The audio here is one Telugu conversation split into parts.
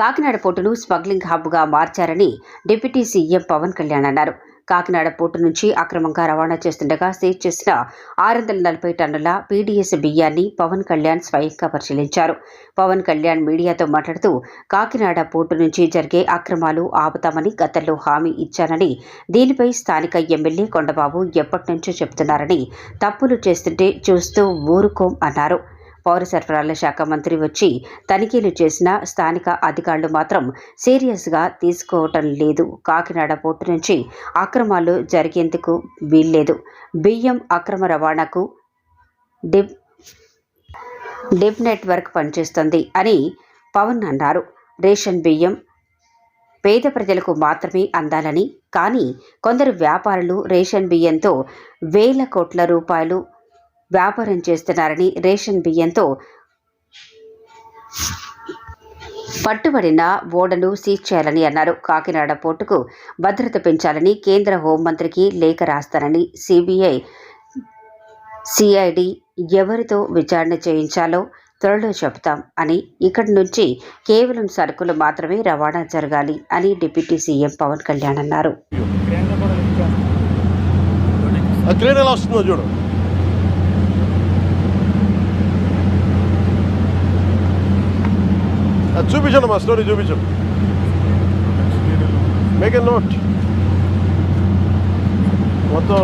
కాకినాడ పోర్టును స్మగ్లింగ్ హబ్గా మార్చారని డిప్యూటీ సీఎం పవన్ కళ్యాణ్ అన్నారు. కాకినాడ పోర్టు నుంచి అక్రమంగా రవాణా చేస్తుండగా సీజ్ చేసిన ఆరు వందల నలభై టన్నుల పీడీఎస్ బియ్యాన్ని పవన్ కళ్యాణ్ స్వయంగా పరిశీలించారు. పవన్ కళ్యాణ్ మీడియాతో మాట్లాడుతూ కాకినాడ పోర్టు నుంచి జరిగే అక్రమాలు ఆపుతామని గతంలో హామీ ఇచ్చానని దీనిపై స్థానిక ఎమ్మెల్యే కొండబాబు ఎప్పటి నుంచో చెబుతున్నారని తప్పులు చేస్తుంటే చూస్తూ ఊరుకోం అన్నారు. పౌర సరఫరాల శాఖ మంత్రి వచ్చి తనిఖీలు చేసిన స్థానిక అధికారులు మాత్రం సీరియస్గా తీసుకోవటం లేదు. కాకినాడ పోర్టు నుంచి అక్రమాలు జరిగేందుకు వీల్లేదు. బియ్యం అక్రమ రవాణాకు డిప్ డిప్ నెట్వర్క్ పనిచేస్తుంది అని పవన్ అన్నారు. రేషన్ బియ్యం పేద ప్రజలకు మాత్రమే అందాలని కానీ కొందరు వ్యాపారులు రేషన్ బియ్యంతో వేల కోట్ల రూపాయలు వ్యాపారం చేస్తున్నారని రేషన్ బియ్యంతో పట్టుబడిన ఓడను సీజ్ చేయాలని అన్నారు. కాకినాడ పోర్టుకు భద్రత పెంచాలని కేంద్ర హోంమంత్రికి లేఖ రాస్తానని సిబిఐ సిఐడి ఎవరితో విచారణ చేయించాలో త్వరలో చెబుతాం అని ఇక్కడి నుంచి కేవలం సరుకులు మాత్రమే రవాణా జరగాలి అని డిప్యూటీ సీఎం పవన్ కళ్యాణ్ అన్నారు ఆ క్రేన్ ఎలా వస్తుందో చూడు అది చూపించండి మా స్టోరీ చూపించండి. మేక్ ఎ నోట్ మొత్తం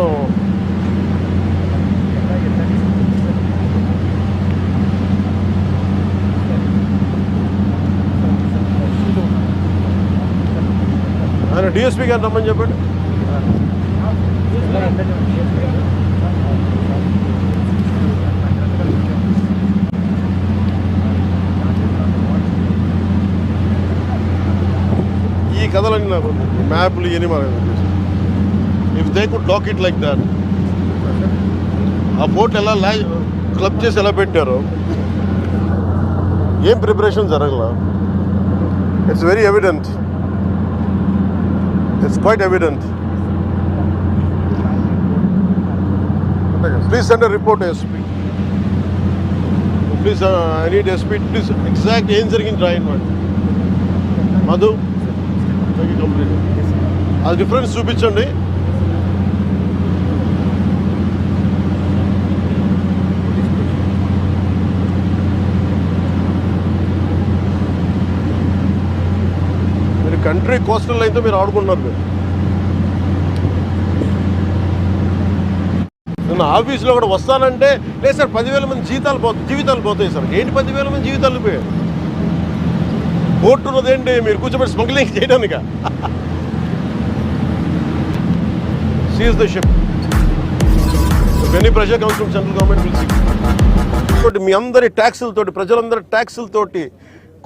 ఆయన డిఎస్పీ గారు రమ్మని చెప్పండి. ఈ కథలన్నీ నాకు మ్యాప్లు ఇవన్నీ మనకు if they could lock it like that ఆ బోట్ ఎలా లా క్లబ్ చేసి ఎలా పెట్టారు? ఏం ప్రిపరేషన్ జరగల? It's very evident it's quite evident please send report SP please I need SP please exact ఏం జరిగింది రాయండి వాడు మధు? కంప్లీట్. అది డిఫరెన్స్ చూపించండి. మీరు కంట్రీ కోస్టల్ లైన్తో మీరు ఆడుకుంటున్నారు మీరు. నిన్న ఆఫీస్లో కూడా వస్తానంటే లేదు సార్ పదివేల మంది జీతాలు పో జీవితాలు పోతాయి సార్. ఏంటి పదివేల మంది జీవితాలు పోయాయి? కోర్టు ఉన్నదేంటి మీరు కూర్చోబెట్టి smuggling చేయడానిక? Seize the ship any pressure comes from central government will మీ అందరి ట్యాక్సులతోటి ప్రజలందరి ట్యాక్సులతోటి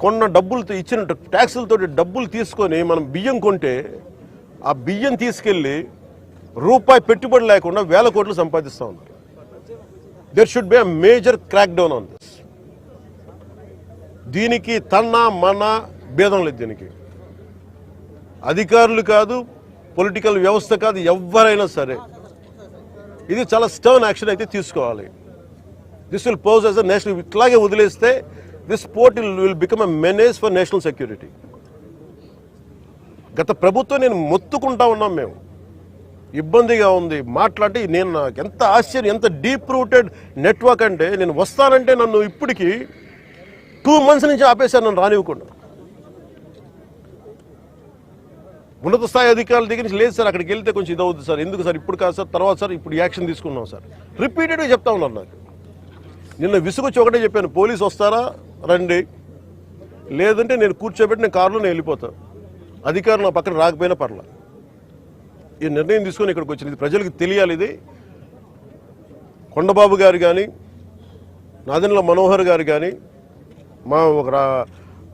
కొన్న డబ్బులతో ఇచ్చిన ట్యాక్సులతోటి డబ్బులు తీసుకొని మనం బియ్యం కొంటే ఆ బియ్యం తీసుకెళ్ళి రూపాయి పెట్టుబడి లేకుండా వేల కోట్లు సంపాదిస్తూ ఉన్నారు. There should be a major crack down on this దీనికి తన్న మన భేదం లేదు దీనికి. అధికారులు కాదు పొలిటికల్ వ్యవస్థ కాదు ఎవరైనా సరే ఇది చాలా స్టర్న్ యాక్షన్ అయితే తీసుకోవాలి. This will pose us a national ఇట్లాగే వదిలేస్తే this port will become a menace for national security గత ప్రభుత్వం నేను మొత్తుకుంటా ఉన్నాం మేము. ఇబ్బందిగా ఉంది. మాట్లాడి నేను నాకు ఎంత ఆశ్చర్యం ఎంత డీప్ రూటెడ్ నెట్వర్క్ అంటే నేను వస్తానంటే నన్ను ఇప్పటికీ టూ మంత్స్ నుంచి ఆపేశారు నన్ను రానివ్వకుండా. ఉన్నత స్థాయి అధికారుల దగ్గర నుంచి లేదు సార్ అక్కడికి వెళ్తే కొంచెం ఇదవుద్ది సార్. ఎందుకు సార్? ఇప్పుడు కాదు సార్ తర్వాత సార్ ఇప్పుడు యాక్షన్ తీసుకున్నాం సార్. రిపీటెడ్గా చెప్తా ఉన్నారు నాకు. నిన్న విసుగొచ్చి ఒకటే చెప్పాను పోలీస్ వస్తారా? రండి. లేదంటే నేను కూర్చోబెట్టి నేను కారులో నేను వెళ్ళిపోతాను అధికారులు నా పక్కన రాకపోయినా పర్లా. ఈ నిర్ణయం తీసుకొని ఇక్కడికి వచ్చింది. ఇది ప్రజలకు తెలియాలి ఇది. కొండబాబు గారు కానీ నాదెండ్ల మనోహర్ గారు కానీ మా ఒక రా-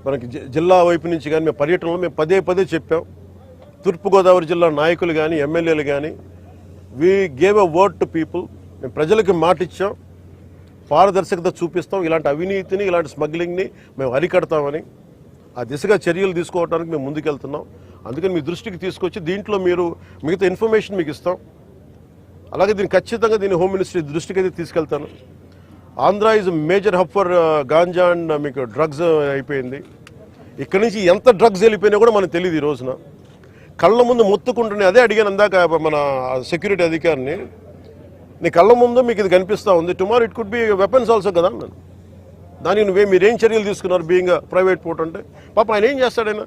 మనకి జిల్లా వైపు నుంచి కానీ మేము పర్యటనలో మేము పదే పదే చెప్పాం. తూర్పుగోదావరి జిల్లా నాయకులు కానీ ఎమ్మెల్యేలు కానీ we gave a word to people మేము ప్రజలకి మాట ఇచ్చాం. పారదర్శకత చూపిస్తాం. ఇలాంటి అవినీతిని ఇలాంటి స్మగ్లింగ్ని మేము అరికడతామని ఆ దిశగా చర్యలు తీసుకోవడానికి మేము ముందుకెళ్తున్నాం. అందుకని మీ దృష్టికి తీసుకొచ్చి దీంట్లో మీరు మిగతా ఇన్ఫర్మేషన్ మీకు ఇస్తాం. అలాగే దీన్ని ఖచ్చితంగా దీన్ని హోమ్ మినిస్ట్రీ దృష్టికి అయితే తీసుకెళ్తాను. Andhra is major hub for ganja and మీకు డ్రగ్స్ uh, అయిపోయింది. ఇక్కడి నుంచి ఎంత డ్రగ్స్ వెళ్ళిపోయినా కూడా మనకు తెలియదు ఈ రోజున. కళ్ళ ముందు మొత్తుకుంటున్నాయి. అదే అడిగాను అందాక మన సెక్యూరిటీ అధికారిని. నీ కళ్ళ ముందు మీకు ఇది కనిపిస్తూ ఉంది. Tomorrow it could be weapons also కదా అన్నాను. దానికి నువ్వే మీరేం చర్యలు తీసుకున్నారు బీయింగ్ ప్రైవేట్ పోర్ట్ అంటే? పాప ఆయన ఏం చేస్తాడైనా